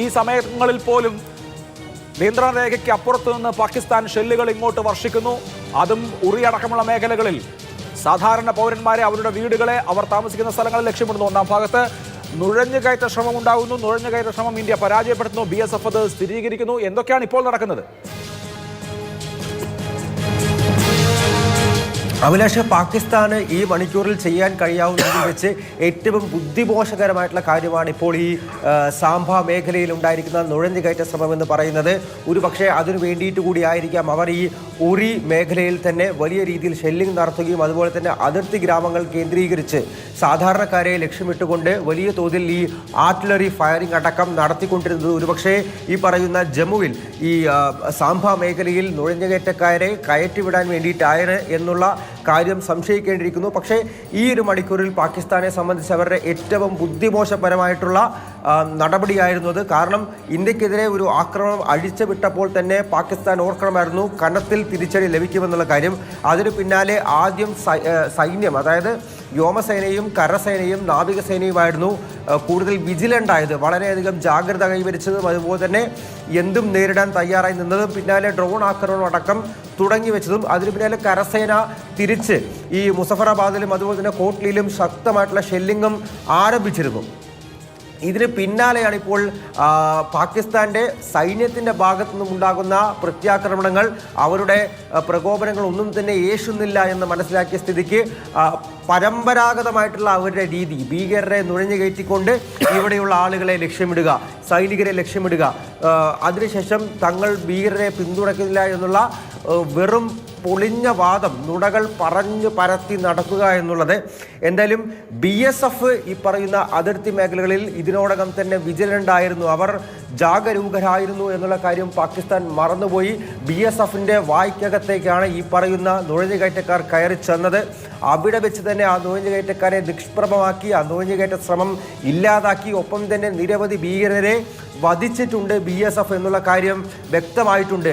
ഈ സമയങ്ങളിൽ പോലും നിയന്ത്രണ രേഖയ്ക്ക് അപ്പുറത്ത് നിന്ന് പാകിസ്ഥാൻ ഷെല്ലുകൾ ഇങ്ങോട്ട് വർഷിക്കുന്നു. അതും ഉറിയടക്കമുള്ള മേഖലകളിൽ. സാധാരണ പൗരന്മാരെ അവരുടെ വീടുകളെ അവർ താമസിക്കുന്ന സ്ഥലങ്ങളിൽ ലക്ഷ്യമിടുന്നു. ഒന്നാം ഭാഗത്ത് നുഴഞ്ഞുകയറ്റ ശ്രമം ഉണ്ടാകുന്നു നുഴഞ്ഞുകയറ്റ ശ്രമം ഇന്ത്യ പരാജയപ്പെടുത്തുന്നു. ബി എസ് എഫ് അത് സ്ഥിരീകരിക്കുന്നു. എന്തൊക്കെയാണ് ഇപ്പോൾ നടക്കുന്നത്? അഭിലാഷ് പാകിസ്ഥാന് ഈ മണിക്കൂറിൽ ചെയ്യാൻ കഴിയാവുന്നതിൽ വെച്ച് ഏറ്റവും ബുദ്ധിമോശകരമായിട്ടുള്ള കാര്യമാണ് ഇപ്പോൾ ഈ സാംബ മേഖലയിൽ ഉണ്ടായിരിക്കുന്ന നുഴഞ്ഞുകയറ്റ ശ്രമം എന്ന് പറയുന്നത്. ഒരു പക്ഷേ അതിനു വേണ്ടിയിട്ട് കൂടിയായിരിക്കാം അവർ ഈ ഉറി മേഖലയിൽ തന്നെ വലിയ രീതിയിൽ ഷെല്ലിംഗ് നടത്തുകയും അതുപോലെ തന്നെ അതിർത്തി ഗ്രാമങ്ങൾ കേന്ദ്രീകരിച്ച് സാധാരണക്കാരെ ലക്ഷ്യമിട്ടുകൊണ്ട് വലിയ തോതിൽ ഈ ആർട്ടിലറി ഫയറിംഗ് അടക്കം നടത്തിക്കൊണ്ടിരുന്നത്. ഒരുപക്ഷേ ഈ പറയുന്ന ജമ്മുവിൽ ഈ സാംബ മേഖലയിൽ നുഴഞ്ഞുകയറ്റക്കാരെ കയറ്റിവിടാൻ വേണ്ടിയിട്ടായ എന്നുള്ള കാര്യം സംശയിക്കേണ്ടിയിരിക്കുന്നു. പക്ഷേ ഈ ഒരു മണിക്കൂറിൽ പാകിസ്ഥാനെ സംബന്ധിച്ച് അവരുടെ ഏറ്റവും ബുദ്ധിമോശപരമായിട്ടുള്ള നടപടിയായിരുന്നു അത്. കാരണം ഇന്ത്യക്കെതിരെ ഒരു ആക്രമണം അഴിച്ചുവിട്ടപ്പോൾ തന്നെ പാകിസ്ഥാൻ ഓർക്കണമായിരുന്നു കനത്തിൽ തിരിച്ചടി ലഭിക്കുമെന്നുള്ള കാര്യം. അതിന് പിന്നാലെ ആദ്യം സൈന്യം അതായത് വ്യോമസേനയും കരസേനയും നാവികസേനയുമായിരുന്നു കൂടുതൽ വിജിലന്റ് ആയത് വളരെയധികം ജാഗ്രത കൈവരിച്ചതും അതുപോലെ തന്നെ എന്തും നേരിടാൻ തയ്യാറായി നിന്നതും പിന്നാലെ ഡ്രോൺ ആക്രമണം അടക്കം തുടങ്ങി വെച്ചതും അതിന് പിന്നാലെ കരസേന തിരിച്ച് ഈ മുസഫറാബാദിലും അതുപോലെ തന്നെ കോട്ട്ലിയിലും ശക്തമായിട്ടുള്ള ഷെല്ലിങ്ങും ആരംഭിച്ചിരുന്നു. ഇതിന് പിന്നാലെയാണ് ഇപ്പോൾ പാകിസ്ഥാന്റെ സൈന്യത്തിന്റെ ഭാഗത്തു നിന്നുണ്ടാകുന്ന പ്രത്യാക്രമണങ്ങൾ. അവരുടെ പ്രകോപനങ്ങൾ ഒന്നും തന്നെ യേശുന്നില്ല എന്ന് മനസ്സിലാക്കിയ സ്ഥിതിക്ക് പരമ്പരാഗതമായിട്ടുള്ള അവരുടെ രീതി ഭീകരരെ നുഴഞ്ഞു കയറ്റിക്കൊണ്ട് ഇവിടെയുള്ള ആളുകളെ ലക്ഷ്യമിടുക സൈനികരെ ലക്ഷ്യമിടുക. അതിനുശേഷം തങ്ങൾ ഭീകരരെ പിന്തുണയ്ക്കുന്നില്ല എന്നുള്ള വെറും പൊളിഞ്ഞ വാദം നുണകൾ പറഞ്ഞു പരത്തി നടക്കുക എന്നുള്ളത് എന്തായാലും ബി എസ് എഫ് ഈ പറയുന്ന അതിർത്തി മേഖലകളിൽ ഇതിനോടകം തന്നെ വിജിലന്റ് ആയിരുന്നു അവർ ജാഗരൂകരായിരുന്നു എന്നുള്ള കാര്യം പാകിസ്ഥാൻ മറന്നുപോയി. ബി എസ് എഫിന്റെ വായ്ക്കകത്തേക്കാണ് ഈ പറയുന്ന നുഴഞ്ഞുകയറ്റക്കാർ കയറി ചെന്നത്. അവിടെ വെച്ച് തന്നെ ആ നുഴഞ്ഞുകയറ്റക്കാരെ നിഷ്പ്രഭമാക്കി ആ നുഴഞ്ഞുകയറ്റ ശ്രമം ഇല്ലാതാക്കി. ഒപ്പം തന്നെ നിരവധി ഭീകരരെ വധിച്ചിട്ടുണ്ട് ബി എസ് എഫ് എന്നുള്ള കാര്യം വ്യക്തമായിട്ടുണ്ട്.